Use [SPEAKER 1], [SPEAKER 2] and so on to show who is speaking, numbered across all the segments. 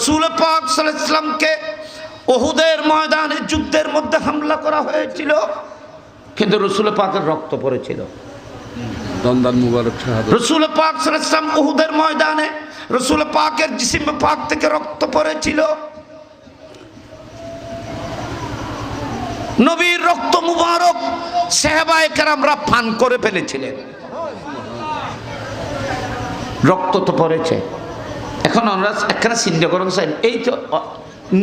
[SPEAKER 1] রসুল পাক আলাইহি ওহুদের ময়দানে যুদ্ধের মধ্যে হামলা করা হয়েছিল কিন্তু রসুল পাকের রক্ত পড়েছিল।
[SPEAKER 2] দন্দান মুবারক
[SPEAKER 1] রসুল পাক সাল্লাল্লাহু ওহুদের ময়দানে রসুল পাকের জিসিম পাক থেকে রক্ত পড়েছিল। নবীর রক্ত মুবারক সেহবায় কেরামরা পান করে ফেলেছিলেন। রক্ত তো পড়েছে। এখন আমরা একখানে চিন্তা করুন স্যার এই তো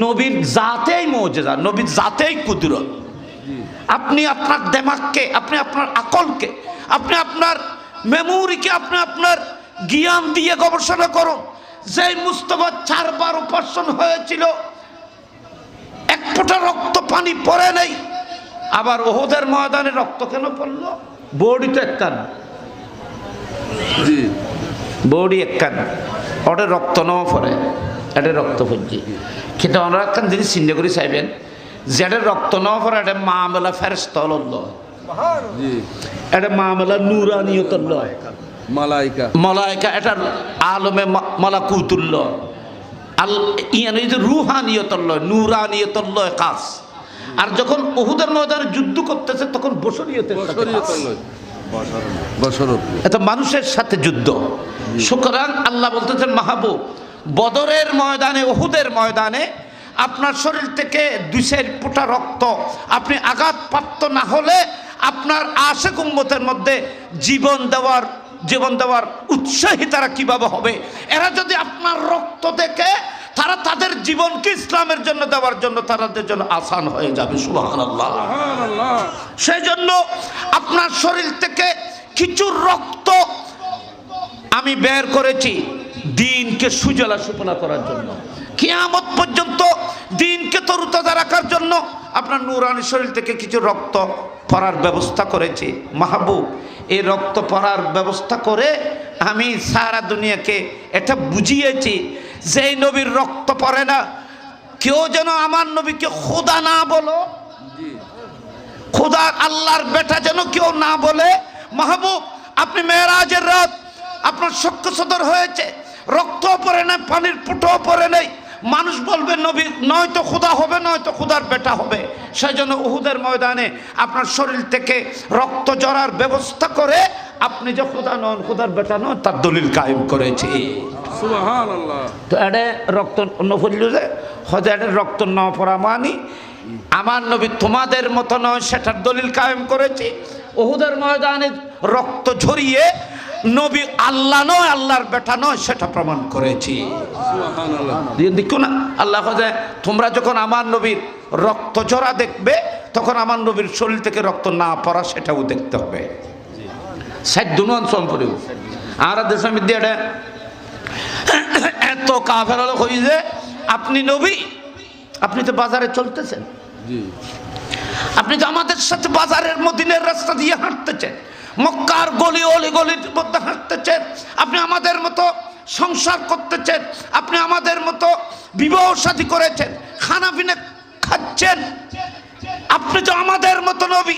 [SPEAKER 1] নবীর জাতেই মৌজেজা নবীর জাতেই কুদরত। আপনি আপনার দেমাগকে আপনি আপনার আকলকে আপনি আপনার মেমোরিকে আপনি আপনার জ্ঞান দিয়ে গবেষণা করুন। যেই মুস্তফা চারবার উপার্জন হয়েছিল এক ফোঁটা রক্ত পানি পড়ে নেই। আবার ওহদের ময়দানে রক্ত কেন পড়ল? বডি তো এক
[SPEAKER 2] কান
[SPEAKER 1] বডি একখান। ওটা রক্ত নও পড়ে এটা রক্ত পড়ছি কিন্তু আমরা একখান জিনিস চিন্তা করি চাইবেন যেটা রক্ত নও পড়ে এটা মামলা ফেরস্তল
[SPEAKER 2] জি।
[SPEAKER 1] এটা মামলা নুরানিয়তল
[SPEAKER 2] মালাইকা।
[SPEAKER 1] মলায়কা এটা আলমে মলাকুতুল্ল আল ইয়ান যে রুহানিয়তল্ল নুরানিয়তল্ল কাজ। আর যখন ওহুদের ময়দানে যুদ্ধ করতেছে তখন বসরিয়তের সাথে এটা মানুষের সাথে যুদ্ধ। সুতরাং আল্লাহ বলতেছেন, মাহবুব, বদরের ময়দানে ওহুদের ময়দানে আপনার শরীর থেকে দুইশের ফোঁটা রক্ত। আপনি আঘাতপ্রাপ্ত না হলে আপনার আশে কুম্মতের মধ্যে জীবন দেওয়ার জীবন দেওয়ার উৎসাহী তারা কীভাবে হবে? এরা যদি আপনার রক্ত দেখে তারা তাদের জীবনকে ইসলামের জন্য দেওয়ার জন্য তাদের জন্য আসান হয়ে যাবে আল্লাহ সেই জন্য আপনার শরীর থেকে কিছু রক্ত আমি বের করেছি দিনকে সুজলা সুফলা করার জন্য। কিয়ামত পর্যন্ত দিনকে তরুতাজা রাখার জন্য আপনার নুরানি শরীর থেকে কিছু রক্ত পড়ার ব্যবস্থা করেছি। মাহবুব এই রক্ত পড়ার ব্যবস্থা করে আমি সারা দুনিয়াকে এটা বুঝিয়েছি যেই নবীর রক্ত পড়ে না, কেউ যেন আমার নবীকে খোদা না বলো। খোদা আল্লাহর বেটা যেন কেউ না বলে। মাহবুব, আপনি মেয়েরাজের রাত, আপনার সক্ষ সদর হয়েছে রক্ত পরে নাই, পানির ফুটো পরে নেই। মানুষ বলবে, নবী, নয়তো খোদা হবে, নয়তো খোদার বেটা হবে। সেই জন্য উহুদের ময়দানে আপনার শরীর থেকে রক্ত জড়ার ব্যবস্থা করে আপনি যে খোদা নন, খোদার বেটা নন, তার দলিল কায়েম করেছি। তো এটা রক্ত নফরিল যে হয়তো এটা রক্ত ন পড়া মানি। আমার নবী তোমাদের মতো নয় সেটার দলিল কায়েম করেছি। ওহুদের ময়দানে রক্ত ঝরিয়ে নবী আল্লাহ নয় আল্লাহর বেটা নয় সেটা প্রমাণ করেছি। দেখো না আল্লাহ তোমরা যখন আমার নবীর রক্ত ঝরা দেখবে তখন আমার নবীর শরীর থেকে রক্ত না পড়া সেটাও দেখতে হবে। সাইড দুনুয়ান সম্পর্ক আর দেশের মধ্যে এটা এত কাফের হই যে? আপনি নবী আপনি তো বাজারে চলতেছেন। আপনি তো আমাদের সাথে বাজারের মদিনের রাস্তা দিয়ে হাঁটতেছেন মক্কার গলি অলি গলির মধ্যে হাঁটতেছেন আপনি আমাদের মতো সংসার করতেছেন আপনি আমাদের মতো বিবাহ সাথী করেছেন খানা পিনা খাচ্ছেন আপনি তো আমাদের মতো নবী।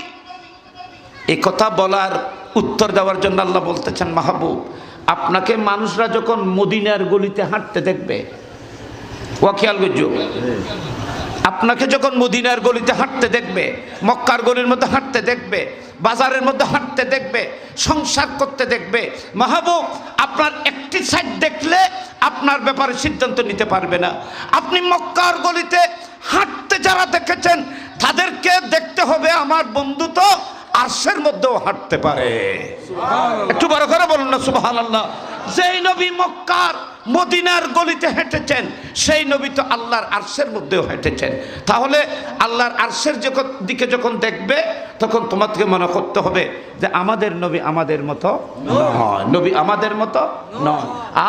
[SPEAKER 1] এই কথা বলার উত্তর দেওয়ার জন্য আল্লাহ বলতেছেন মাহবুব আপনাকে মানুষরা যখন মদিনার গলিতে হাঁটতে দেখবে ওয়াকিয়াল গুজু আপনাকে যখন মদিনার গলিতে হাঁটতে দেখবে, মক্কার গলির মধ্যে হাঁটতে দেখবে, বাজারের মধ্যে হাঁটতে দেখবে, সংসার করতে দেখবে, মাহবুব, আপনার একটি সাইড দেখলে আপনার ব্যাপারে সিদ্ধান্ত নিতে পারবে না। আপনি মক্কার গলিতে হাঁটতে যারা দেখেছেন, তাদেরকে দেখতে হবে, আমার বন্ধু তো আর্শের মধ্যেও হাঁটতে পারে। একটু বড় করে বলুন না সুবাহান আল্লাহ যেই নবী মক্কার মদিনার গলিতে হেঁটেছেন সেই নবী তো আল্লাহর আরশের মধ্যেও হেঁটেছেন। তাহলে আল্লাহর আরশের যখন দিকে যখন দেখবে তখন তোমাকে মনে করতে হবে যে আমাদের নবী আমাদের মতো নয়। নবী আমাদের মতো নয়।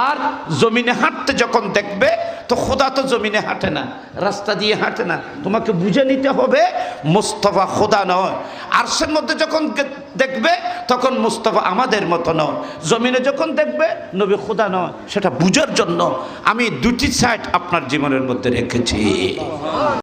[SPEAKER 1] আর জমিনে হাঁটতে যখন দেখবে তো খোদা তো জমিনে হাঁটে না, রাস্তা দিয়ে হাঁটে না। তোমাকে বুঝে নিতে হবে, মোস্তফা খোদা নয়। আরশের মধ্যে যখন দেখবে, তখন মুস্তফা আমাদের মতো নয়। জমিনে যখন দেখবে, নবী খোদা নয়। সেটা বুঝার জন্য আমি দুটি সাইড আপনার জীবনের মধ্যে রেখেছি।